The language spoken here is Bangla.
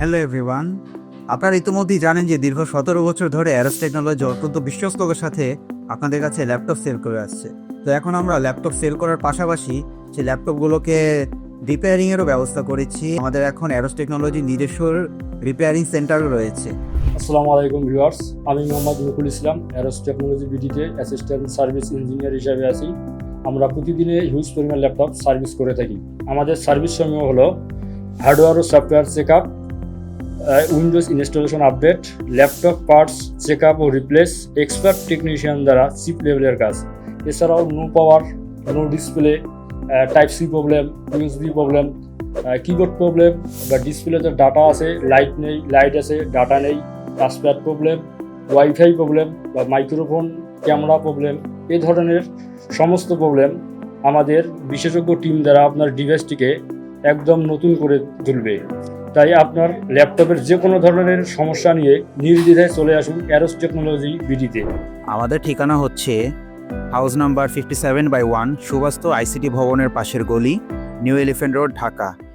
হ্যালো এভরিওয়ান আপনারা ইতিমধ্যেই জানেন যে দীর্ঘ সতেরো বছর ধরে অ্যারোস টেকনোলজি অত্যন্ত বিশ্বস্ততার সাথে আপনাদের কাছে ল্যাপটপ সেল করে আসছে। তো এখন আমরা ল্যাপটপ সেল করার পাশাপাশি সেই ল্যাপটপগুলোকে রিপেয়ারিংয়েরও ব্যবস্থা করেছি। আমাদের এখন অ্যারোস টেকনোলজি নিজস্ব রিপেয়ারিং সেন্টারও রয়েছে। আসসালামু আলাইকুম ভিউয়ার্স আমি মোহাম্মদ মুকুল ইসলাম অ্যারোস টেকনোলজি বিডিতে অ্যাসিস্ট্যান্ট সার্ভিস ইঞ্জিনিয়ার হিসাবে আছি। আমরা প্রতিদিনে হিউজ পরিমাণ ল্যাপটপ সার্ভিস করে থাকি। আমাদের সার্ভিস সময় হলো হার্ডওয়্যার ও software check up Windows installation update laptop parts check up ও রিপ্লেস এক্সপার্ট টেকনিশিয়ান দ্বারা চিপ লেভেলের কাজ। এছাড়াও no power no display type C problem USB problem keyboard problem বা ডিসপ্লেতে ডাটা আছে লাইট নেই লাইট আছে ডাটা নেই টাচপ্যাড প্রবলেম ওয়াইফাই প্রবলেম বা মাইক্রোফোন ক্যামেরা প্রবলেম এ ধরনের সমস্ত প্রবলেম আমাদের বিশেষজ্ঞ টিম দ্বারা আপনার ডিভাইসটিকে একদম নতুন করে তুলবে। তাই আপনার ল্যাপটপের যে কোনো ধরনের সমস্যা নিয়ে নির্দ্বিধায় চলে আসুন অ্যারোস টেকনোলজি বিডিতে আমাদের ঠিকানা হচ্ছে house number fifty seven by one Subastu ICT ভবনের পাশের গলি নিউ এলিফেন্ট রোড ঢাকা।